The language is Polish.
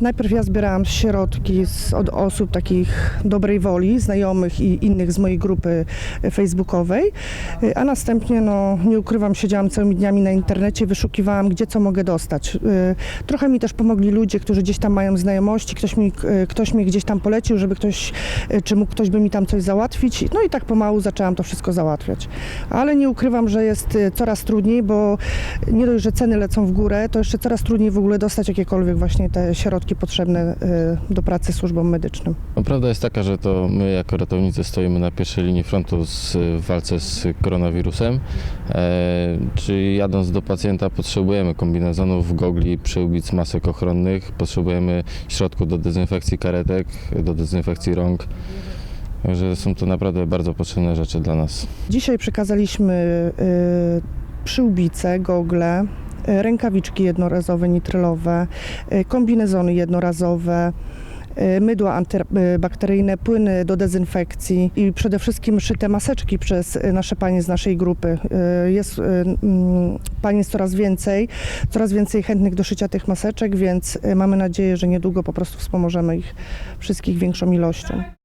Najpierw ja zbierałam środki z, od osób takich dobrej woli, znajomych i innych z mojej grupy facebookowej, e, a następnie, no nie ukrywam, siedziałam całymi dniami na internecie, wyszukiwałam, gdzie co mogę dostać. E, Trochę mi też pomogli ludzie, którzy gdzieś tam mają znajomości, ktoś mi, e, ktoś mi gdzieś tam polecił, żeby ktoś, czy mógł ktoś by mi tam coś załatwić. No i tak pomału zaczęłam to wszystko załatwiać. Ale nie ukrywam, że jest coraz trudniej, bo nie dość, że ceny lecą w górę, to jeszcze coraz trudniej w ogóle dostać jakiekolwiek właśnie te środki potrzebne e, do pracy służbom medycznym. No, prawda jest taka, że to my jako ratownicy stoimy na pierwszej linii frontu z, w walce z koronawirusem. E, czyli jadąc do pacjenta potrzebujemy kombinezonów, gogli, przyłbic, masek ochronnych, potrzebujemy środków do dezynfekcji karetek, do dezynfekcji rąk. Także są to naprawdę bardzo potrzebne rzeczy dla nas. Dzisiaj przekazaliśmy y, przyłbice, gogle, y, rękawiczki jednorazowe, nitrylowe, y, kombinezony jednorazowe, y, mydła antybakteryjne, płyny do dezynfekcji i przede wszystkim szyte maseczki przez nasze panie z naszej grupy. Jest pani jest coraz więcej, coraz więcej chętnych do szycia tych maseczek, więc mamy nadzieję, że niedługo po prostu wspomożemy ich wszystkich większą ilością.